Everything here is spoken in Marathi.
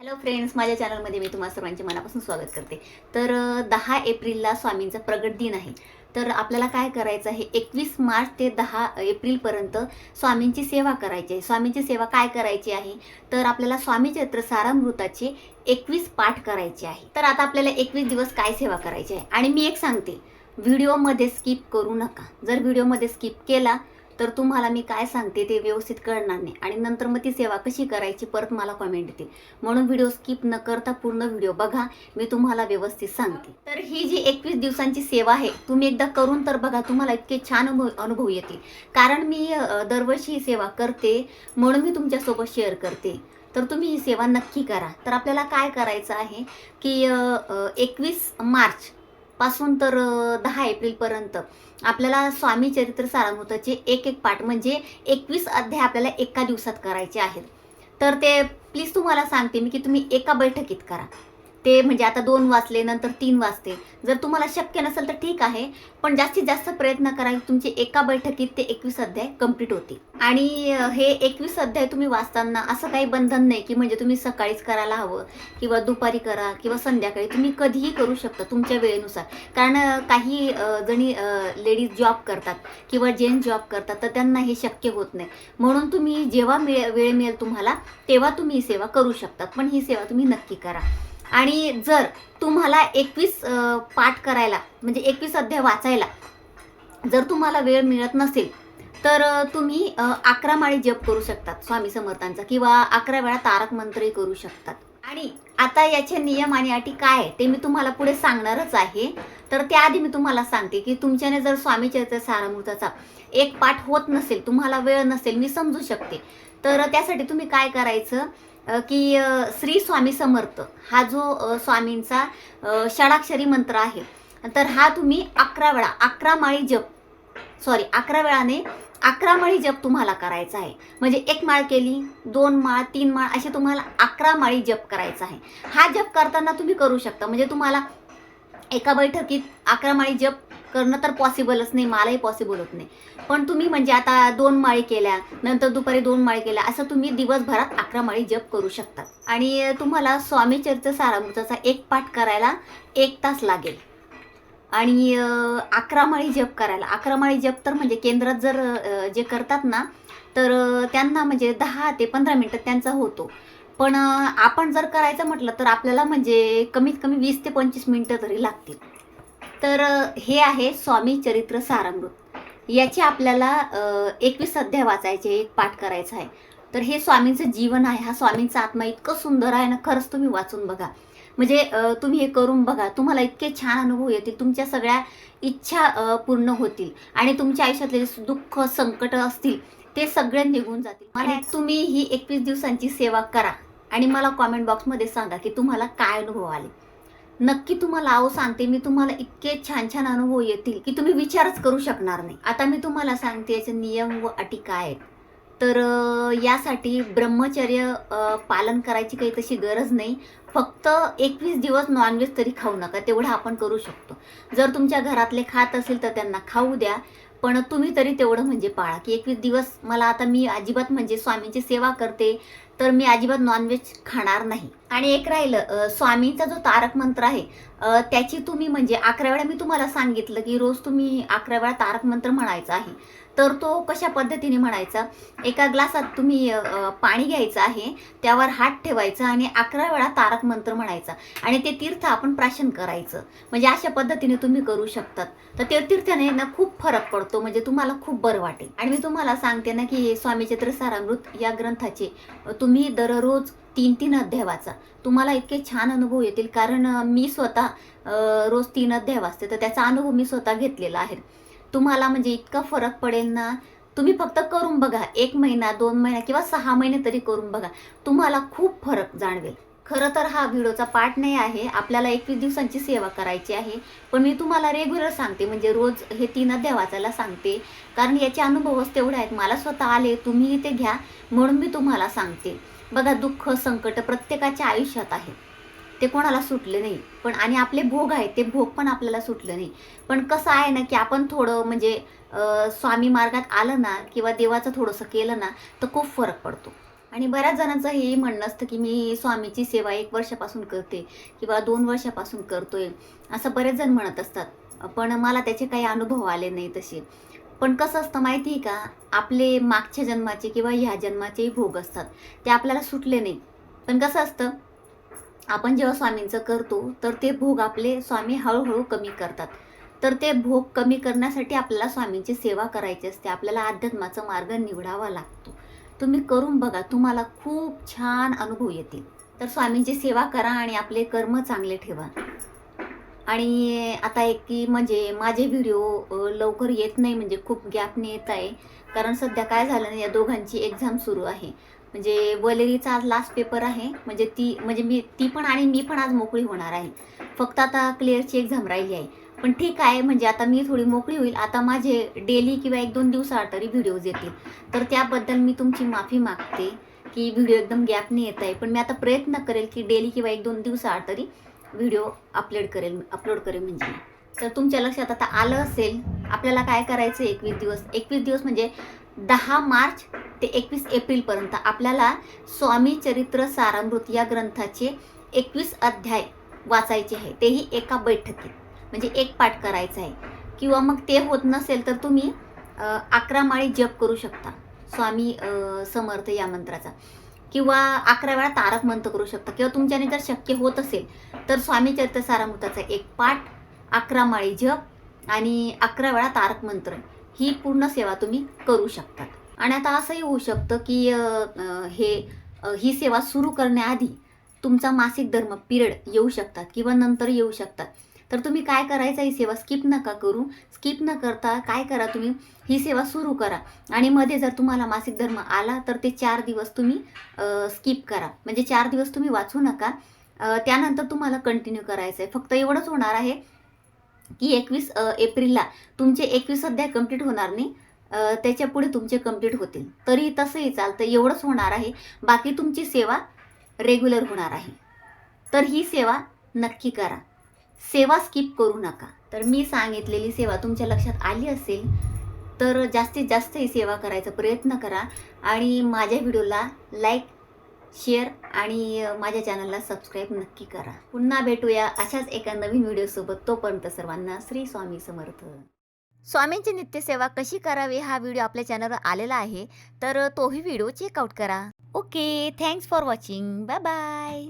हॅलो फ्रेंड्स माझ्या चॅनलमध्ये मी तुम्हाला सर्वांचे मनापासून स्वागत करते. तर दहा एप्रिलला स्वामींचा प्रगट दिन आहे. तर आपल्याला काय करायचं आहे एकवीस मार्च ते दहा एप्रिलपर्यंत स्वामींची सेवा करायची आहे. स्वामींची सेवा काय करायची आहे? तर आपल्याला स्वामी चरित्र सारामृताचे एकवीस पाठ करायचे आहे. तर आता आपल्याला एकवीस दिवस काय सेवा करायची आहे? आणि मी एक सांगते व्हिडिओमध्ये स्किप करू नका. जर व्हिडिओमध्ये स्किप केला तर तुम्हाला मी काय सांगते ते व्यवस्थित कळणार नाही. आणि नंतर मग ती सेवा कशी करायची परत मला कॉमेंट येतील. म्हणून व्हिडिओ स्किप न करता पूर्ण व्हिडिओ बघा मी तुम्हाला व्यवस्थित सांगते. तर ही जी एकवीस दिवसांची सेवा आहे तुम्ही एकदा करून तर बघा तुम्हाला इतके छान अनुभव अनुभव येतील. कारण मी दरवर्षी ही सेवा करते म्हणून मी तुमच्यासोबत शेअर करते. तर तुम्ही ही सेवा नक्की करा. तर आपल्याला काय करायचं आहे की एकवीस मार्च पासून तर दहा एप्रिलपर्यंत आपल्याला स्वामी चरित्र सारामृताचे एक एक पाठ म्हणजे एकवीस अध्याय आपल्याला एका दिवसात करायचे आहेत. तर ते प्लीज तुम्हाला सांगते मी की तुम्ही एका बैठकीत करा. ते म्हणजे आता दोन वाचले नंतर तीन वाजते. जर तुम्हाला शक्य नसेल तर ठीक आहे पण जास्तीत जास्त प्रयत्न करा तुमचे एका बैठकीत ते एकवीस अध्याय कंप्लीट होतील. आणि हे एकवीस अध्याय तुम्ही वाचताना असं काही बंधन नाही की म्हणजे तुम्ही सकाळीच करायला हवं किंवा दुपारी करा किंवा संध्याकाळी. तुम्ही कधीही करू शकता तुमच्या वेळेनुसार. कारण काही जणी लेडीज जॉब करतात किंवा जेंट्स जॉब करतात तर त्यांना हे शक्य होत नाही. म्हणून तुम्ही जेव्हा मिळे वेळ मिळेल तुम्हाला तेव्हा तुम्ही ही सेवा करू शकतात पण ही सेवा तुम्ही नक्की करा. आणि जर तुम्हाला एकवीस पाठ करायला म्हणजे एकवीस अध्याय वाचायला जर तुम्हाला वेळ मिळत नसेल तर तुम्ही अकरा माळी जप करू शकतात स्वामी समर्थांचा किंवा अकरा वेळा तारक मंत्रही करू शकतात. आणि आता याचे नियम आणि अटी काय आहे ते मी तुम्हाला पुढे सांगणारच आहे. तर त्याआधी मी तुम्हाला सांगते की तुमच्याने जर स्वामी चरित्र सारामृताचा एक पाठ होत नसेल तुम्हाला वेळ नसेल मी समजू शकते. तर त्यासाठी तुम्ही काय करायचं की श्री स्वामी समर्थ हा जो स्वामींचा षडाक्षरी मंत्र आहे. तर हा तुम्ही अकरा वेळा अकरा माळी जप सॉरी अकरा वेळाने अकरा माळी जप तुम्हाला करायचा आहे. म्हणजे एक माळ केली दोन माळ तीन माळ असे तुम्हाला अकरा माळी जप करायचा आहे. हा जप करताना तुम्ही करू शकता. म्हणजे तुम्हाला एका बैठकीत अकरा माळी जप करणं तर पॉसिबलच नाही मलाही पॉसिबल होत नाही. पण तुम्ही म्हणजे आता दोन माळी केल्या नंतर दुपारी दोन माळी केल्या असं तुम्ही दिवसभरात अकरा माळी जप करू शकता. आणि तुम्हाला स्वामी चर्च सारामृताचा एक पाठ करायला एक तास लागेल. आणि अकरा माळी जप करायला अकरा माळी जप तर म्हणजे केंद्रात जर जे करतात ना तर त्यांना म्हणजे दहा ते पंधरा मिनटं त्यांचा होतो. पण आपण जर करायचं म्हटलं तर आपल्याला म्हणजे कमीत कमी वीस ते पंचवीस मिनटं तरी लागतील. तर हे आहे स्वामी चरित्र सारामृत याचे आपल्याला एकवीस अध्याय वाचायचे एक पाठ करायचा आहे. तर हे स्वामींचं जीवन आहे. हा स्वामींचा आत्मा इतकं सुंदर आहे ना खरंच तुम्ही वाचून बघा. म्हणजे तुम्ही हे करून बघा. तुम्हाला इतके छान अनुभव येतील. तुमच्या सगळ्या इच्छा पूर्ण होतील. आणि तुमच्या आयुष्यातले दुःख संकट असतील ते सगळे निघून जातील. आणि तुम्ही ही एकवीस दिवसांची सेवा करा. आणि मला कॉमेंट बॉक्समध्ये सांगा की तुम्हाला काय अनुभव आले. नक्की तुम्हाला आहो सांगते मी तुम्हाला इतके छान छान अनुभव येतील की तुम्ही विचारच करू शकणार नाही. आता मी तुम्हाला सांगते याचे नियम व अटी काय आहेत. तर यासाठी ब्रह्मचर्य पालन करायची काही तशी गरज नाही. फक्त एकवीस दिवस नॉनव्हेज तरी खाऊ नका तेवढं आपण करू शकतो. जर तुमच्या घरातले खात असेल तर त्यांना खाऊ द्या पण तुम्ही तरी तेवढं म्हणजे पाळा की एकवीस दिवस मला आता मी अजिबात म्हणजे स्वामींची सेवा करते तर मी अजिबात नॉनव्हेज खाणार नाही. आणि एक राहिलं स्वामींचा जो तारक मंत्र आहे त्याची तुम्ही म्हणजे अकरा वेळा मी तुम्हाला सांगितलं की रोज तुम्ही अकरा वेळा तारक मंत्र म्हणायचा आहे. तर तो कशा पद्धतीने म्हणायचा? एका ग्लासात तुम्ही पाणी घ्यायचं आहे त्यावर हात ठेवायचा आणि अकरा वेळा तारक मंत्र म्हणायचा. आणि ते तीर्थ आपण प्राशन करायचं. म्हणजे अशा पद्धतीने तुम्ही करू शकतात. तर ते तीर्थाने ना खूप फरक पडतो म्हणजे तुम्हाला खूप बरं वाटेल. आणि मी तुम्हाला सांगते ना की स्वामी चैत्र सारामृत या ग्रंथाचे तुम्ही तुम्ही दररोज तीन तीन अध्याय वाचा. तुम्हाला इतके छान अनुभव येतील. कारण मी स्वतः रोज तीन अध्याय वाचते. तर त्याचा अनुभव मी स्वतः घेतलेला आहे. तुम्हाला म्हणजे इतका फरक पडेल ना? तुम्ही फक्त करून बघा. एक महिना दोन महिना किंवा सहा महिने तरी करून बघा. तुम्हाला खूप फरक जाणवेल. खरं तर हा व्हिडिओचा पार्ट नाही आहे. आपल्याला एकवीस दिवसांची सेवा करायची आहे. पण मी तुम्हाला रेग्युलर सांगते म्हणजे रोज हे तीन अध्याय वाचायला सांगते. कारण याचे अनुभवच तेवढे आहेत. मला स्वतः आले तुम्ही ते घ्या म्हणून मी तुम्हाला सांगते. बघा दुःख संकट प्रत्येकाच्या आयुष्यात आहे. ते कोणाला सुटले नाही. पण आणि आपले भोग आहेत ते भोग पण आपल्याला सुटले नाही. पण कसं आहे ना की आपण थोडं म्हणजे स्वामी मार्गात आलं ना किंवा देवाचं थोडंसं केलं ना तर खूप फरक पडतो. आणि बऱ्याच जणांचं हे म्हणणं असतं की मी स्वामीची सेवा एक वर्षापासून करते किंवा दोन वर्षापासून करतोय. असं बरेच जण म्हणत असतात. पण मला त्याचे काही अनुभव आले नाही तसे. पण कसं असतं माहिती आहे का? आपले मागच्या जन्माचे किंवा ह्या जन्माचेही भोग असतात. ते आपल्याला सुटले नाही. पण कसं असतं? आपण जेव्हा स्वामींचं करतो तर ते भोग आपले स्वामी हळूहळू कमी करतात. तर ते भोग कमी करण्यासाठी आपल्याला स्वामींची सेवा करायची असते. आपल्याला अध्यात्माचा मार्ग निवडावा लागतो. तुम्ही करून बघा तुम्हाला खूप छान अनुभव येतील. तर स्वामींची सेवा करा आणि आपले कर्म चांगले ठेवा. आणि आता एक की म्हणजे माझे व्हिडिओ लवकर येत नाही म्हणजे खूप गॅपने येत आहे. कारण सध्या काय झालं नाही या दोघांची एक्झाम सुरू आहे. म्हणजे वलेरीचा आज लास्ट पेपर आहे. म्हणजे ती म्हणजे मी ती पण आणि मी पण आज मोकळी होणार आहे. फक्त आता क्लिअरची एक्झाम राहिली आहे. पण ठीक आहे म्हणजे आता मी थोडी मोकळी होईल. आता माझे डेली किंवा एक दोन दिवसाआड तरी व्हिडिओज येतील. तर त्याबद्दल मी तुमची माफी मागते की व्हिडिओ एकदम गॅपने येत आहे. पण मी आता प्रयत्न करेल की डेली किंवा एक दोन दिवसाआड तरी व्हिडिओ अपलोड करेल अपलोड करेल म्हणजे तर तुमच्या लक्षात आता आलं असेल आपल्याला काय करायचं एकवीस दिवस? एकवीस दिवस म्हणजे दहा मार्च ते एकवीस एप्रिलपर्यंत आपल्याला स्वामी चरित्र सारामृत या ग्रंथाचे एकवीस अध्याय वाचायचे आहे. तेही एका बैठकीत. म्हणजे एक पाठ करायचा आहे. किंवा मग ते होत नसेल तर तुम्ही अकरा माळी जप करू शकता. स्वामी समर्थ या मंत्राचा. किंवा अकरा वेळा तारक मंत्र करू शकता. किंवा तुमच्याने जर शक्य होत असेल तर स्वामी चरित्र सारामृताचा एक पाठ अकरा माळी जप आणि अकरा वेळा तारक मंत्र. ही पूर्ण सेवा तुम्ही करू शकतात. आणि आता असंही होऊ शकतं की हे ही सेवा सुरू करण्याआधी तुमचा मासिक धर्म पिरियड येऊ शकतात किंवा नंतर येऊ शकतात. तर तुम्ही काय करायचं ही सेवा स्किप नका करू. स्किप न करता काय करा तुम्ही? ही सेवा सुरू करा. आणि मध्ये जर तुम्हाला मासिक धर्म आला तर ते चार दिवस तुम्ही स्किप करा. म्हणजे चार दिवस तुम्ही वाचू नका. त्यानंतर तुम्हाला कंटिन्यू करायचं आहे फक्त एवढंच होणार आहे की एकवीस एप्रिलला तुमचे एकवीस अध्याय कंप्लीट होणार नाही. त्याच्या पुढे तुमचे कंप्लीट होतील. तरी तसंही चालतं. एवढंच होणार आहे. बाकी तुमची सेवा रेग्युलर होणार आहे. तर ही सेवा नक्की करा. सेवा स्किप करू नका. तर मी सांगितलेली सेवा तुमच्या लक्षात आली असेल तर जास्तीत जास्त ही सेवा करायचा प्रयत्न करा आणि माझ्या व्हिडिओला लाईक शेअर आणि माझ्या चॅनलला सबस्क्राईब नक्की करा. पुन्हा भेटूया अशाच एका नवीन व्हिडिओसोबत तोपर्यंत सर्वांना श्री स्वामी समर्थ. स्वामींची नित्यसेवा कशी करावी हा व्हिडिओ आपल्या चॅनलवर आलेला आहे तर तोही व्हिडिओ चेकआउट करा. Okay thanks for watching bye bye